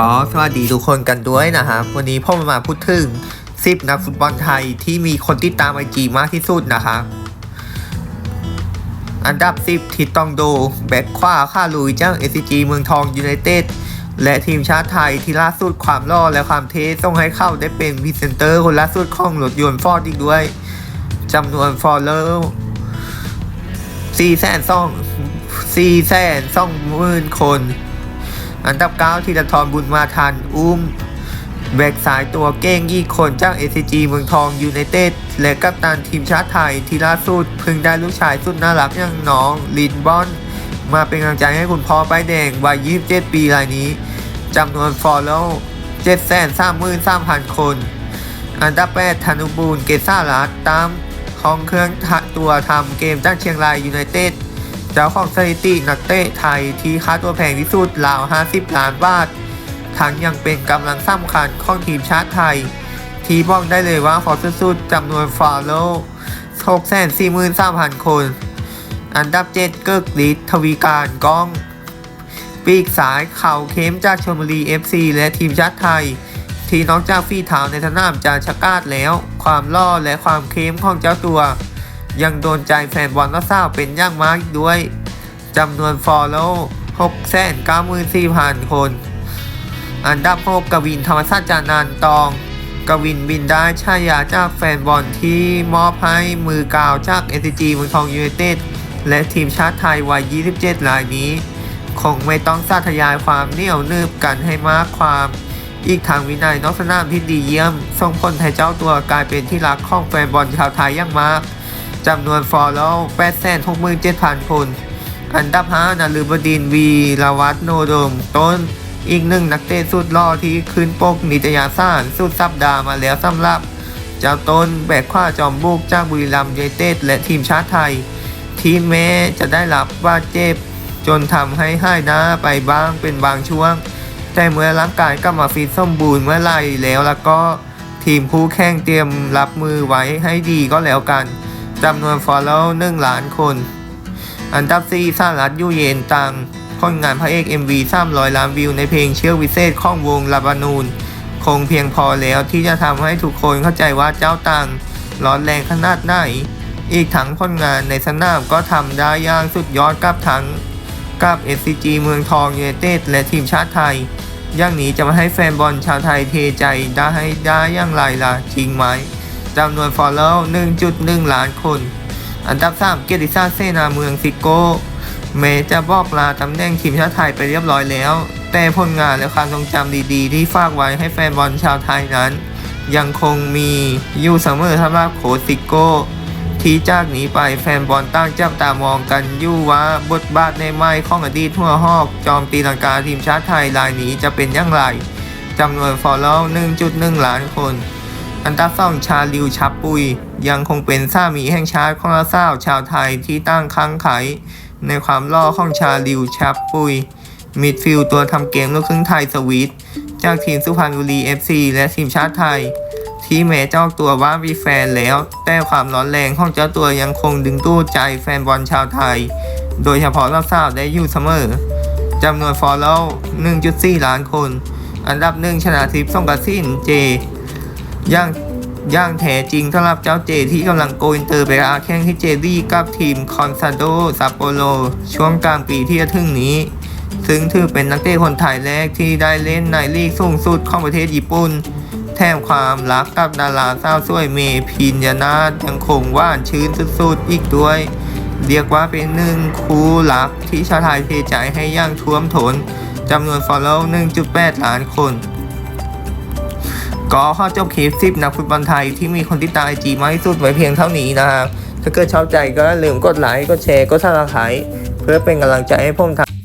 ก็สวัสดีทุกคนกันด้วยนะครับวันนี้พ่อมาพูดถึง10นักฟุตบอลไทยที่มีคนติดตามไอจีมากที่สุดนะครับอันดับ10ที่ต้องดูแบ็คขวาค่าลุยเจ้า SCG เมืองทองยูไนเต็ดและทีมชาติไทยที่ล่าสุดความล่อและความเท่ต้องให้เข้าได้เป็นพรีเซนเตอร์คนล่าสุดของรถยนต์ฟอร์ดอีกด้วยจำนวนฟอลเลอร์4แสนสอง4แสนสองหมื่นคน อันดับ 9 ธีรทรบุญมาทันอุ้มแบกสายตัวเก้งยี่คนจาก ACG เมืองทองยูไนเต็ดและกัปตันทีมชาติไทยที่ล่าสุดเพิ่งได้ลูกชายสุดน่ารักอย่างน้องลินบอน มาเป็นกำลังใจให้คุณพ่อป้ายแดงวัย 27 ปีรายนี้จำนวนฟอลโล่733,000 คน อันดับ 8 ธนุบูลเกษารัตตามของเครื่องตัวทำเกมจากเชียงรายยูไนเต็ด เจ้าของสถิตินักเตะไทยที่ค่าตัวแพงที่สุดราว 50 ล้านบาท ทั้งยังเป็นกำลังสำคัญของทีมชาติไทย ที่บอกได้เลยว่าขอสุดๆจำนวนฟอลโล่643,000 คน อันดับ 7 เกิกฤทธิ์ทวีการก้อง ปีกสายเข่าเข้มจากชลบุรี FC และทีมชาติไทย ที่นอกจากฝีเท้าในสนามจะชะกาดแล้ว ความล่อและความเข้มของเจ้าตัว ยังโดนใจแฟนบอลนักสาเป็นย่างมากอีกด้วยจำนวนฟอลโล่694,000คน อันดับ6กวินธรรมศาตร์จานันท์ตอง กวินบินได้ฉายาจากแฟนบอลที่มอบให้มือกาวจากเอ g เมืองทองยูไนเต็ดและทีมชาติไทยวัย 27 รายนี้ คงไม่ต้องสาธยายความเหนียวนืบกันให้มากความอีกทางวินัยนอกสนามที่ดีเยี่ยมส่งผลให้เจ้าตัวกลายเป็นที่รักของแฟนบอลชาวไทยอย่างมาก จำนวนฟอลโล่867,000คน อันดับ5นาลือบดินวีรวัตโนโดม ต้นอีกหนึ่งนักเตะสุดหล่อที่ขึ้นปกนิตยสารสุดสัปดาห์มาแล้วสำหรับ เจ้าต้นแบกขว้าจอมบุกจากบุรีรัมย์ยูไนเต็ดและทีมชาติไทย ที่แม้จะได้รับบาดเจ็บ จนทำให้ห้ายหน้าไปบ้างเป็นบางช่วง แต่เมื่อร่างกายกลับมาฟิตสมบูรณ์เมื่อไรแล้วแล้วก็ทีมคู่แข่งเตรียมรับมือไว้ให้ดีก็แล้วกัน จำนวนฟอลโล่หนึ่งล้านคน อันดับ4สหรัฐยูเยนตังผลงานพระเอก MV 300 ล้านวิวในเพลงเชือกวิเศษของวงลาบานูน คงเพียงพอแล้วที่จะทำให้ทุกคนเข้าใจว่าเจ้าตังร้อนแรงขนาดไหน อีกทั้งผลงานในสนามก็ทำได้อย่างสุดยอดกับทั้งกับ SCG เมืองทองยูไนเต็ดและทีมชาติไทย อย่างนี้จะมาให้แฟนบอลชาวไทยเทใจได้ให้ได้อย่างไรล่ะจริงไหม จำนวนฟอลโล่1.1 ล้านคน อันดับ 3 เกียรติศักดิ์เสนาเมืองซิโก้แม้จะบอกลาตำแหน่งทีมชาติไทยไปเรียบร้อยแล้ว แต่ผลงานและความทรงจำดีๆ ที่ฝากไว้ให้แฟนบอลชาวไทยนั้น ยังคงมีอยู่เสมอสำหรับโค้ชซิโก้ที่จากนี้ไปแฟนบอลตั้งจับตามองกันอยู่ว่าบทบาทในไม้ของอดีตหัวหอก จอมตีลังกาทีมชาติไทยรายนี้จะเป็นอย่างไรจำนวนฟอลโล่1.1 ล้านคน อันดับสองชาลิวชับปุย ยังคงเป็นสามีแห่งชาติของเราสาวชาวไทยที่ตั้งครั้งไข ในความล่อของชาลิวชับปุยมิดฟิลด์ตัวทำเกมลูกครึ่งไทยสวีทจากทีมสุพรรณบุรี FC และทีมชาติไทย ที่แม้เจ้าตัวว่ามีแฟนแล้ว แต่ความร้อนแรงของเจ้าตัวยังคงดึงดูดใจแฟนบอลชาวไทย โดยเฉพาะเราสาวได้อยู่เสมอจำนวนฟอลโล่1.4 ล้านคน อันดับหนึ่งชนะทิพย์ส่งกระสินเจ ย่างย่างแท้จริงสำหรับเจ้าเจที่กำลังโกอินเตอร์ไปอาแข่งที่เจดีกับทีมคอนซาโดซัปโปโรช่วงกลางปีที่จะถึงนี้ ซึ่งถือเป็นนักเตะคนไทยแรกที่ได้เล่นในลีกสูงสุดของประเทศญี่ปุ่น แถมความรักกับดาราสาวสวยเมพินยานายังคงว่านชื้นสุดๆอีกด้วย เรียกว่าเป็นหนึ่งคู่รักที่ชาวไทยเทใจให้ย่างท่วมทนจำนวนฟอลโล่1.8 ล้านคน ก็ข้อจบคลิป10นักฟุตบอลไทยที่มีคนติดตามไอจีมากที่สุดไว้เพียงเท่านี้นะครับถ้าเกิดชอบใจก็ลืมกดไลค์กดแชร์กดซับสไครต์เพื่อเป็นกำลังใจให้ผมทำ